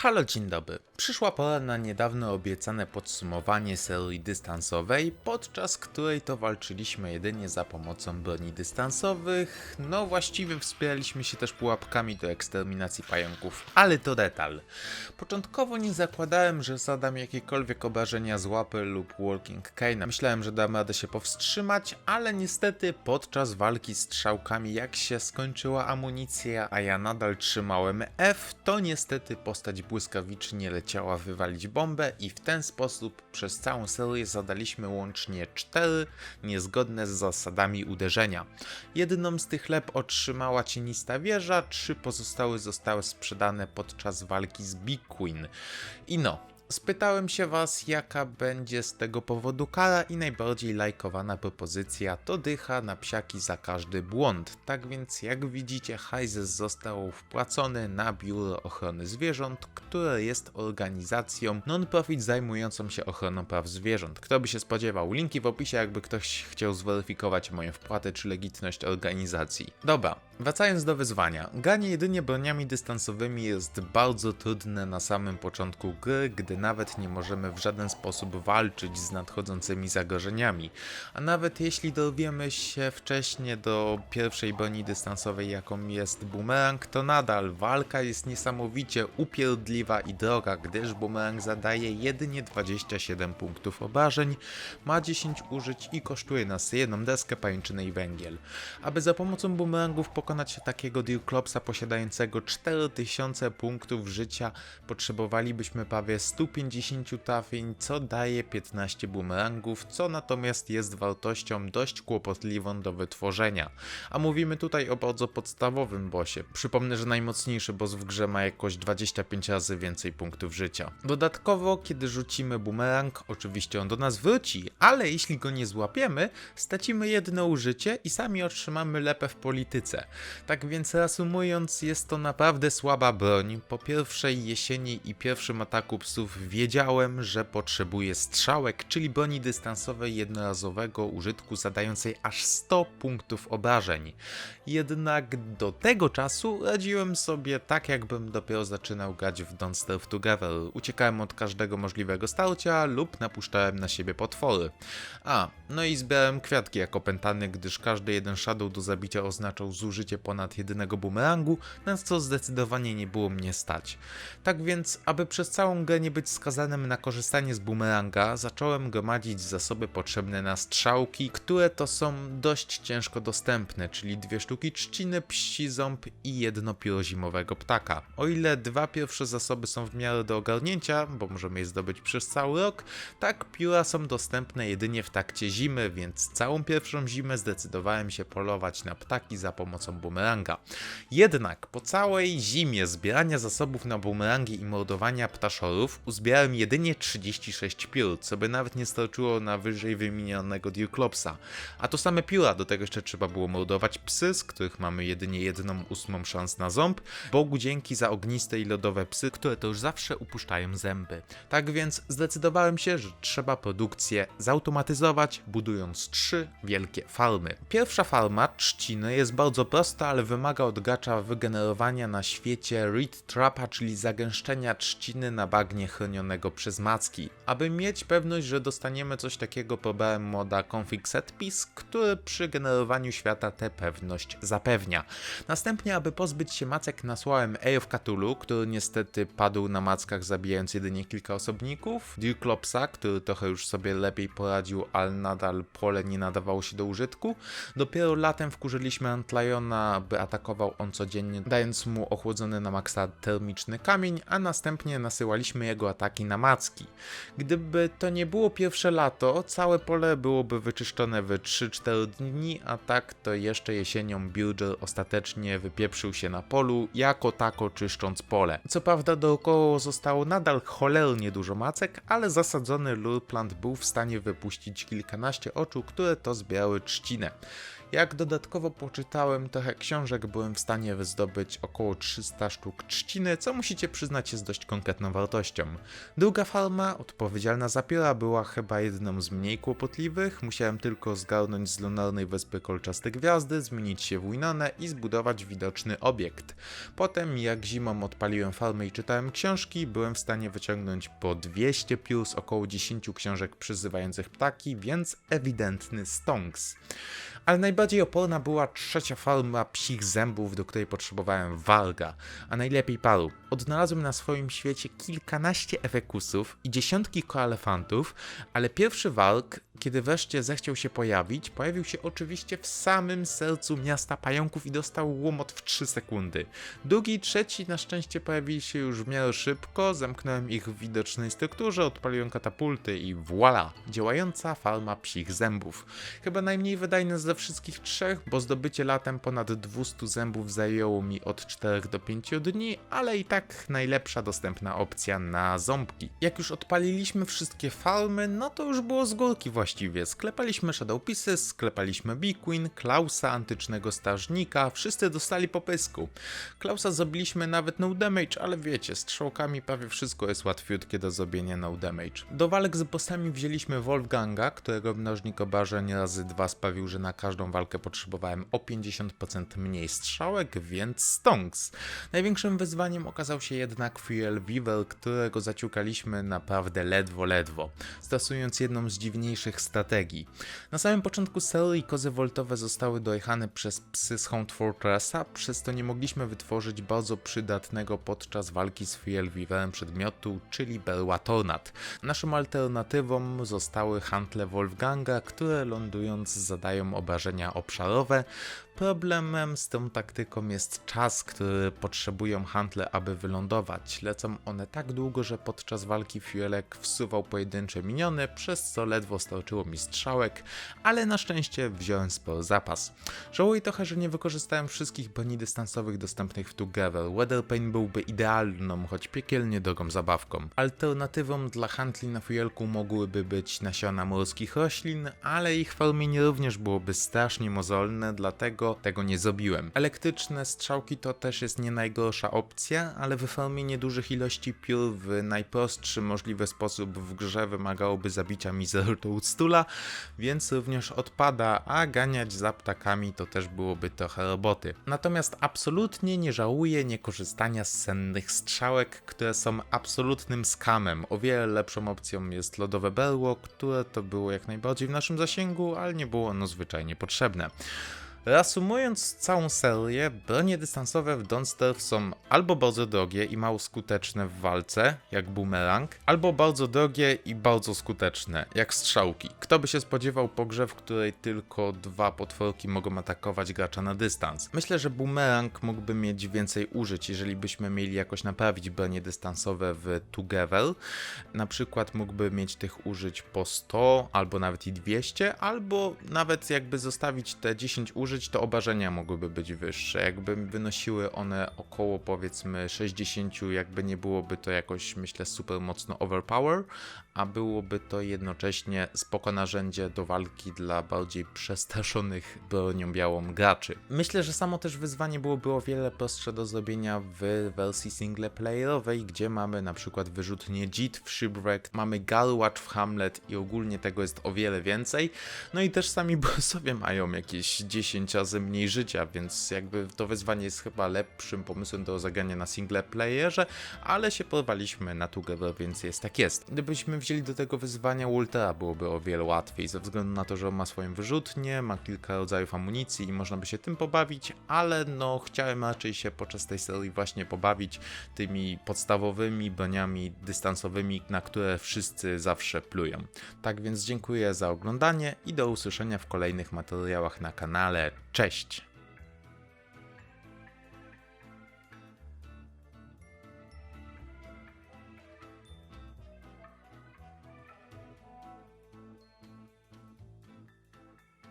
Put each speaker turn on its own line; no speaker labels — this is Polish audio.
Halo, dzień dobry. Przyszła pora na niedawno obiecane podsumowanie serii dystansowej, podczas której to walczyliśmy jedynie za pomocą broni dystansowych. No właściwie wspieraliśmy się też pułapkami do eksterminacji pająków, ale to detal. Początkowo nie zakładałem, że zadam jakiekolwiek obrażenia z łapy lub walking cane. Myślałem, że dam radę się powstrzymać, ale niestety podczas walki z strzałkami jak się skończyła amunicja, a ja nadal trzymałem F, to niestety postać błyskawicznie leciała wywalić bombę i w ten sposób przez całą serię zadaliśmy łącznie 4 niezgodne z zasadami uderzenia. Jedną z tych lep otrzymała cienista wieża, trzy pozostałe zostały sprzedane podczas walki z Big Queen. I no, Spytałem się was, jaka będzie z tego powodu kara i najbardziej lajkowana propozycja to dycha na psiaki za każdy błąd. Tak więc jak widzicie Hajzes został wpłacony na Biuro Ochrony Zwierząt, które jest organizacją non-profit zajmującą się ochroną praw zwierząt. Kto by się spodziewał? Linki w opisie jakby ktoś chciał zweryfikować moją wpłatę czy legitność organizacji. Dobra, wracając do wyzwania. Ganie jedynie broniami dystansowymi jest bardzo trudne na samym początku gry, gdy nawet nie możemy w żaden sposób walczyć z nadchodzącymi zagrożeniami. A nawet jeśli dowiemy się wcześniej do pierwszej broni dystansowej, jaką jest bumerang, to nadal walka jest niesamowicie upierdliwa i droga, gdyż bumerang zadaje jedynie 27 punktów obrażeń, ma 10 użyć i kosztuje nas jedną deskę, pajęczynę i węgiel. Aby za pomocą bumerangów takiego Dirklopsa posiadającego 4000 punktów życia, potrzebowalibyśmy prawie 150 trafień, co daje 15 bumerangów, co natomiast jest wartością dość kłopotliwą do wytworzenia. A mówimy tutaj o bardzo podstawowym bossie. Przypomnę, że najmocniejszy boss w grze ma jakoś 25 razy więcej punktów życia. Dodatkowo, kiedy rzucimy bumerang, oczywiście on do nas wróci, ale jeśli go nie złapiemy, stracimy jedno użycie i sami otrzymamy lepę w polityce. Tak więc reasumując, jest to naprawdę słaba broń. Po pierwszej jesieni i pierwszym ataku psów wiedziałem, że potrzebuję strzałek, czyli broni dystansowej jednorazowego użytku zadającej aż 100 punktów obrażeń. Jednak do tego czasu radziłem sobie tak, jakbym dopiero zaczynał grać w Don't Starve Together. Uciekałem od każdego możliwego starcia lub napuszczałem na siebie potwory. A, no i zbierałem kwiatki jako pętany, gdyż każdy jeden shadow do zabicia oznaczał zużycie ponad jedynego bumerangu, na co zdecydowanie nie było mnie stać. Tak więc, aby przez całą grę nie być skazanym na korzystanie z bumeranga, zacząłem gromadzić zasoby potrzebne na strzałki, które to są dość ciężko dostępne, czyli dwie sztuki trzciny, psi ząb i jedno pióro zimowego ptaka. O ile dwa pierwsze zasoby są w miarę do ogarnięcia, bo możemy je zdobyć przez cały rok, tak pióra są dostępne jedynie w takcie zimy, więc całą pierwszą zimę zdecydowałem się polować na ptaki za pomocą bumeranga. Jednak po całej zimie zbierania zasobów na bumerangi i mordowania ptaszorów uzbierałem jedynie 36 piór, co by nawet nie starczyło na wyżej wymienionego Dirklopsa. A to same pióra, do tego jeszcze trzeba było mordować psy, z których mamy jedynie jedną ósmą szans na ząb, Bogu dzięki za ogniste i lodowe psy, które to już zawsze upuszczają zęby. Tak więc zdecydowałem się, że trzeba produkcję zautomatyzować, budując trzy wielkie farmy. Pierwsza farma, trzciny, jest bardzo prosta, ale wymaga od gracza wygenerowania na świecie Reed Trapa, czyli zagęszczenia trzciny na bagnie chronionego przez macki. Aby mieć pewność, że dostaniemy coś takiego, pobrałem moda config setpiece, który przy generowaniu świata tę pewność zapewnia. Następnie, aby pozbyć się macek, nasłałem Eye of Cthulhu, który niestety padł na mackach, zabijając jedynie kilka osobników, Dirklopsa, który trochę już sobie lepiej poradził, ale nadal pole nie nadawało się do użytku. Dopiero latem wkurzyliśmy Antliona, by atakował on codziennie, dając mu ochłodzony na maksa termiczny kamień, a następnie nasyłaliśmy jego ataki na macki. Gdyby to nie było pierwsze lato, całe pole byłoby wyczyszczone w 3-4 dni, a tak to jeszcze jesienią Builder ostatecznie wypieprzył się na polu, jako tako czyszcząc pole. Co prawda dookoła zostało nadal cholernie dużo macek, ale zasadzony lure plant był w stanie wypuścić kilkanaście oczu, które to zbierały trzcinę. Jak dodatkowo poczytałem trochę książek, byłem w stanie wyzdobyć około 300 sztuk trzciny, co musicie przyznać jest dość konkretną wartością. Druga farma, odpowiedzialna za pióra, była chyba jedną z mniej kłopotliwych. Musiałem tylko zgarnąć z lunarnej wyspy kolczaste gwiazdy, zmienić się w Winonę i zbudować widoczny obiekt. Potem, jak zimą odpaliłem farmę i czytałem książki, byłem w stanie wyciągnąć po 200 piór z około 10 książek przyzywających ptaki, więc ewidentny stonks. Ale najbardziej oporna była trzecia farma psich zębów, do której potrzebowałem warga, a najlepiej paru. Odnalazłem na swoim świecie kilkanaście efekusów i dziesiątki koalefantów, ale pierwszy warg, kiedy wreszcie zechciał się pojawić, pojawił się oczywiście w samym sercu miasta pająków i dostał łomot w 3 sekundy. Drugi i trzeci na szczęście pojawili się już w miarę szybko, zamknąłem ich w widocznej strukturze, odpaliłem katapulty i voila! Działająca farma psich zębów. Chyba najmniej wydajne ze wszystkich trzech, bo zdobycie latem ponad 200 zębów zajęło mi od 4 do 5 dni, ale i tak najlepsza dostępna opcja na ząbki. Jak już odpaliliśmy wszystkie farmy, no to już było z górki właściwie. Sklepaliśmy Shadow Pieces, sklepaliśmy Queen, Klausa, antycznego strażnika, wszyscy dostali po pysku. Klausa zrobiliśmy nawet no damage, ale wiecie, strzałkami prawie wszystko jest łatwiutkie do zrobienia no damage. Do walk z bossami wzięliśmy Wolfganga, którego mnożnik obrażeń razy dwa sprawił, że na każdą walkę potrzebowałem o 50% mniej strzałek, więc stonks. Największym wyzwaniem okazał się jednak Fuel Weaver, którego zaciukaliśmy naprawdę ledwo, ledwo, stosując jedną z dziwniejszych strategii. Na samym początku serii kozy woltowe zostały dojechane przez psy z Haunt Fortressa, przez to nie mogliśmy wytworzyć bardzo przydatnego podczas walki z Fuel Weaverem przedmiotu, czyli Berła Tornad. Naszą alternatywą zostały hantle Wolfganga, które lądując zadają obrażenia obszarowe. Problemem z tą taktyką jest czas, który potrzebują handle, aby wylądować. Lecą one tak długo, że podczas walki Fuelek wsuwał pojedyncze miniony, przez co ledwo starczyło mi strzałek, ale na szczęście wziąłem sporo zapas. Żałuję trochę, że nie wykorzystałem wszystkich broni dystansowych dostępnych w Together. Weatherpain byłby idealną, choć piekielnie drogą zabawką. Alternatywą dla handli na Fuelku mogłyby być nasiona morskich roślin, ale ich farmienie również byłoby strasznie mozolne, dlatego tego nie zrobiłem. Elektryczne strzałki to też jest nie najgorsza opcja, ale wyfarmienie dużych ilości piór w najprostszy możliwy sposób w grze wymagałoby zabicia Misertu Stula, więc również odpada, a ganiać za ptakami to też byłoby trochę roboty. Natomiast absolutnie nie żałuję niekorzystania z sennych strzałek, które są absolutnym skamem. O wiele lepszą opcją jest lodowe berło, które to było jak najbardziej w naszym zasięgu, ale nie było ono zwyczajnie potrzebne. Reasumując całą serię, bronie dystansowe w Don't Starve są albo bardzo drogie i mało skuteczne w walce, jak boomerang, albo bardzo drogie i bardzo skuteczne, jak strzałki. Kto by się spodziewał po grze, w której tylko dwa potworki mogą atakować gracza na dystans? Myślę, że boomerang mógłby mieć więcej użyć, jeżeli byśmy mieli jakoś naprawić bronie dystansowe w Together. Na przykład mógłby mieć tych użyć po 100, albo nawet i 200, albo nawet jakby zostawić te 10 użyć, to obrażenia mogłyby być wyższe. Jakby wynosiły one około powiedzmy 60, jakby nie byłoby to jakoś myślę super mocno overpower, a byłoby to jednocześnie spoko narzędzie do walki dla bardziej przestraszonych bronią białą graczy. Myślę, że samo też wyzwanie byłoby o wiele prostsze do zrobienia w wersji singleplayerowej, gdzie mamy na przykład wyrzutnie JIT w Shipwreck, mamy Garwatch w Hamlet i ogólnie tego jest o wiele więcej. No i też sami bossowie mają jakieś 10 razy mniej życia, więc jakby to wyzwanie jest chyba lepszym pomysłem do zagrania na singleplayerze, ale się porwaliśmy na Together, więc jest tak jest. Gdybyśmy wzięli do tego wyzwania Ultra, byłoby o wiele łatwiej, ze względu na to, że on ma swoją wyrzutnię, ma kilka rodzajów amunicji i można by się tym pobawić, ale no chciałem raczej się podczas tej serii właśnie pobawić tymi podstawowymi broniami dystansowymi, na które wszyscy zawsze plują. Tak więc dziękuję za oglądanie i do usłyszenia w kolejnych materiałach na kanale. Cześć!